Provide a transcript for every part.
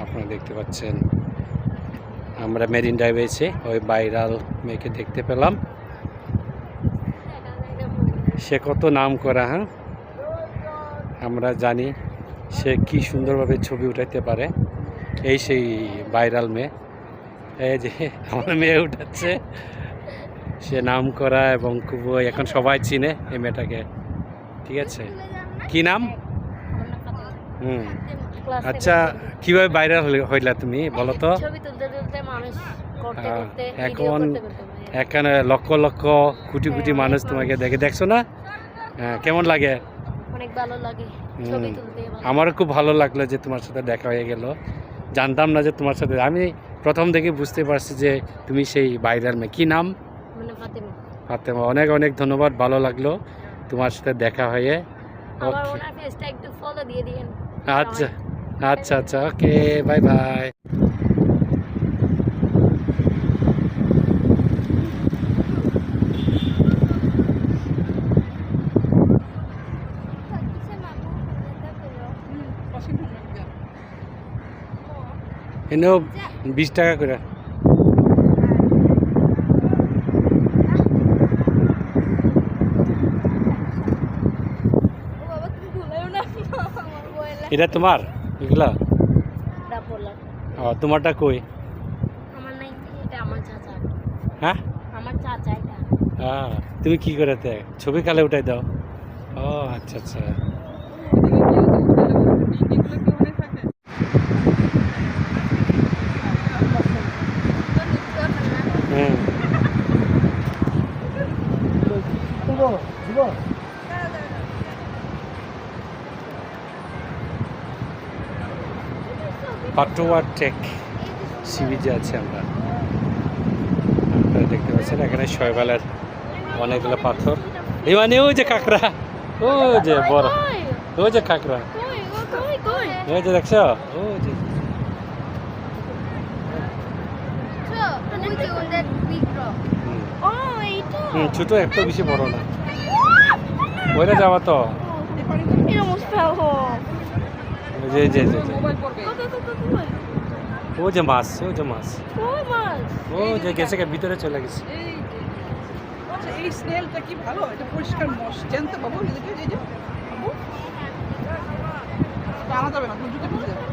আপনারা দেখতে পাচ্ছেন। আমরা মেরিন ড্রাইভে এসে ওই বাইরাল মেয়েকে দেখতে পেলাম। সে কত নাম করা হ্যাঁ? আমরা জানি সে কি সুন্দরভাবে ছবি উঠাইতে পারে। এই সেই ভাইরাল মেয়ে। এই যে আমার মেয়ে উঠাচ্ছে। সে নাম করা এবং খুব এখন সবাই চিনে এই মেয়েটাকে। ঠিক আছে? কি নাম? হুম। আচ্ছা কীভাবে ভাইরাল হইলা তুমি বলো তো? ছবি তুলতে তুলতে মানুষ করতে করতে এখন এখন লক্ষ লক্ষ কোটি কোটি হ্যাঁ, মানুষ তোমাকে দেখে দেখছ না? হ্যাঁ কেমন লাগে? অনেক ভালো লাগে ছবি তুলতে আমারও খুব ভালো লাগল যে তোমার সাথে দেখা হয়ে গেল। জানতাম না যে তোমার সাথে আমি প্রথম থেকে বুঝতে পারছি যে তুমি সেই ভাইরাল মেয়ে। কী নাম? মানে ফাতেমা। অনেক অনেক ধন্যবাদ ভালো লাগল তোমার সাথে দেখা হয়ে। আচ্ছা। আচ্ছা আচ্ছা ওকে বাই বাই। এনেও বিশ টাকা করে। এটা তোমার? এগুলা? তোমারটা কই? হ্যাঁ? হ্যাঁ তুমি কি করে ছবি কালে উঠাই দাও। ও আচ্ছা আচ্ছা হুম পাটোয়ার টেক সিবিজে আছে আমরা। আপনারা দেখতে পাচ্ছেন, এখানে শৈবালের অনেকগুলো পাথর। এই মানে ওই যে কাঁকড়া। ও যে বড়। ওই যে কাঁকড়া। ওই যে দেখছ? ও যে। ছোট একটু বেশি বড় না। ওইটা যাওয়া তো। কই কই কই ও যে মাছ ও যে মাছ। ও যে গেছে গে ভিতরে চলে গেছে। এই। আচ্ছা এই স্মেলটা কি ভালো? এটা পরিষ্কার মশ জানতে বাবু এদিকে এই যে আনা যাবে না তুমি ভিজে যাবে।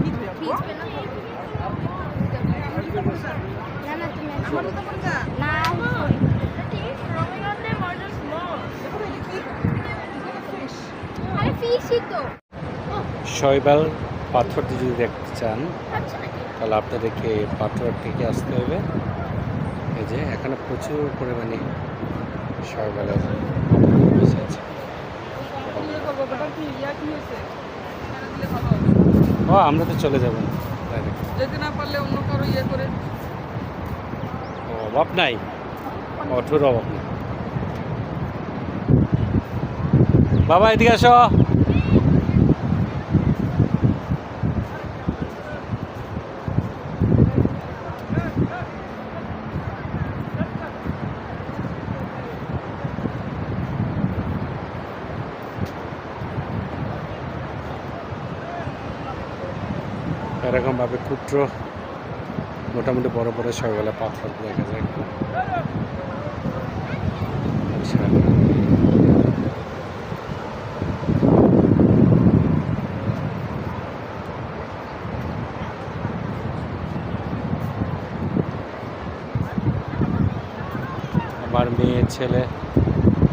ভিজবে ভিজবে না না। না শৈবাল পাথরটি যদি দেখতে চান তাহলে আপনাদেরকে পাথর থেকে আসতে হবে। এই যে এখানে প্রচুর পরিমাণে শৈবালের। ও আমরা তো চলে যাব। যেতে না পারলে অন্য কারও ইয়ে করে। ও, অভাব নাই। অটোর অভাব নেই। বাবা এদিকে আসো। এরকমভাবে ক্ষুদ্র, মোটামুটি বড় বড় শৈবালে পাথর দেখা যায়। আমার মেয়ে, ছেলে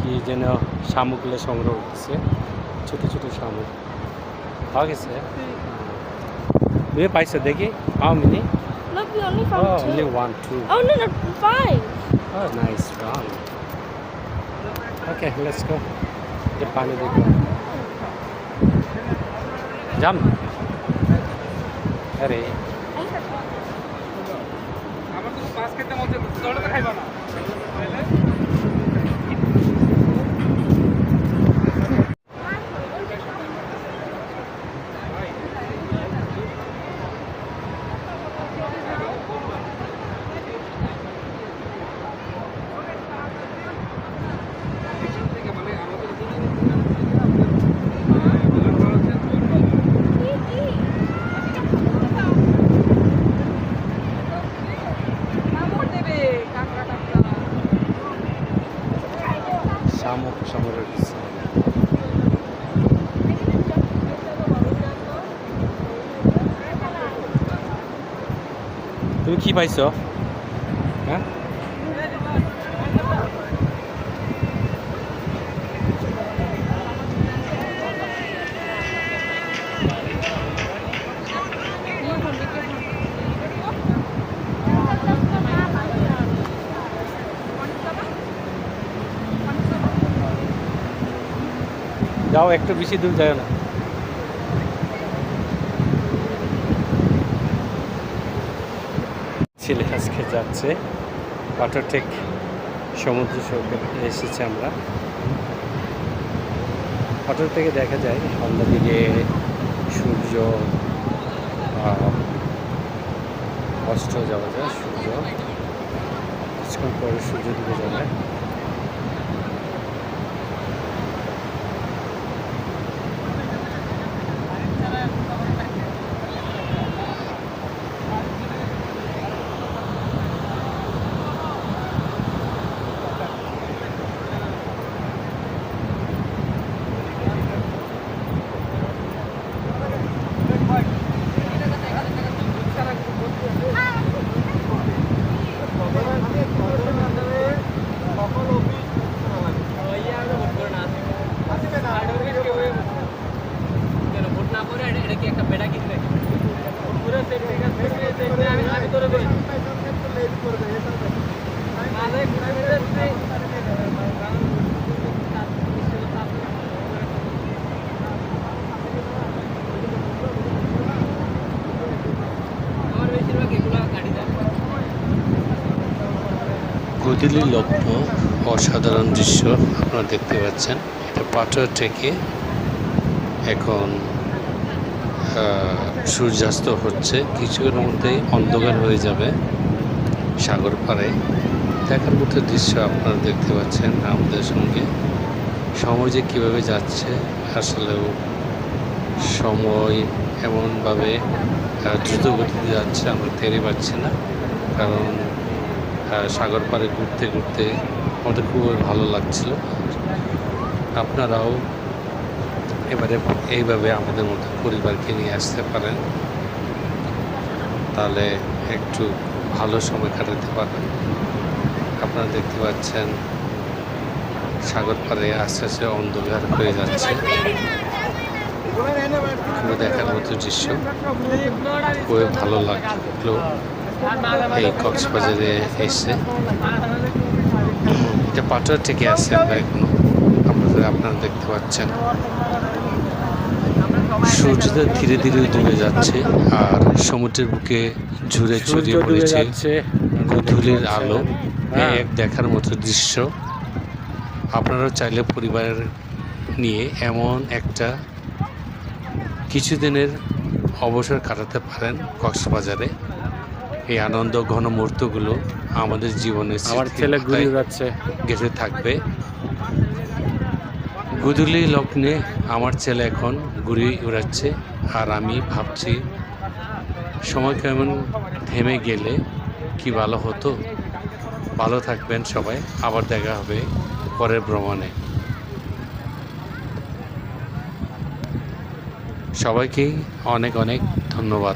কি যেন শামুকগুলো সংগ্রহ করছে ছোট ছোট শামুক। পাওয়া গেছে? মেয়ে পাইছে দেখি how many Look, we only Oh, found only two. one, two. Oh no, no, five. Oh, nice one. Okay, let's go. The পানি দেখো জাম আরে আমার তো মাছ খেতে মজা করছে জলটা তো খাইবা না সমরের কিছু তুমি কি পাইছ? হ্যাঁ? যাও একটু বেশি দূর যায় না। ছেলে আজকে যাচ্ছে। অটোটেক সমুদ্র সৈকতে এসেছি আমরা। অটো থেকে দেখা যায় অন্যদিকে সূর্য আহ, অস্ত যাওয়া যায় সূর্য। কিছুক্ষণ পরে সূর্য দিকে যাবে। গুদিলি লগ্ন অসাধারণ দৃশ্য আপনারা দেখতে পাচ্ছেন। এটা পাথর থেকে এখন সূর্যাস্ত হচ্ছে। কিছুক্ষণের মধ্যেই অন্ধকার হয়ে যাবে সাগর পাড়ে। দেখার মতো দৃশ্য আপনারা দেখতে পাচ্ছেন আমাদের সঙ্গে। সময় যে কীভাবে যাচ্ছে, আসলেও সময় এমনভাবে দ্রুত গতিতে যাচ্ছে, আমরা টেরই পাচ্ছি না। কারণ সাগর পাড়ে ঘুরতে ঘুরতে আমাদের খুবই ভালো লাগছিল। আপনারাও এবারে এইভাবে আমাদের মতো পরিবারকে নিয়ে আসতে পারেন। তাহলে একটু ভালো সময় কাটাতে পারবেন। আপনারা দেখতে পাচ্ছেন, সাগর পাড়ে আস্তে আস্তে অন্ধকার হয়ে যাচ্ছে। দেখার মতো দৃশ্য। খুবই ভালো লাগল। এই কক্সবাজারে এসে। এটা পাটুয়া থেকে আসছে আমরা এখনও। আপনাদের আপনারা দেখতে পাচ্ছেন। সূর্যটা ধীরে ধীরে ডুবে যাচ্ছে আর সমুদ্রের বুকে ঝুরে ছড়িয়ে পড়েছে গধূলির আলো। এক দেখার মতো দৃশ্য। আপনারা চাইলে পরিবার নিয়ে এমন একটা কিছুদিনের অবসর কাটাতে পারেন কক্সবাজারে। এই আনন্দ ঘন মুহূর্তগুলো আমাদের জীবনে আমার ছেলে ঘুরে যাচ্ছে। গেঁথে থাকবে। গুদুলি লগ্নে আমার ছেলে এখন ঘুরি উড়াচ্ছে আর আমি ভাবছি সময় কেমন থেমে গেলে কি ভালো হতো? ভালো থাকবেন সবাই আবার দেখা হবে পরের ভ্রমণে। সবাইকেই অনেক অনেক ধন্যবাদ।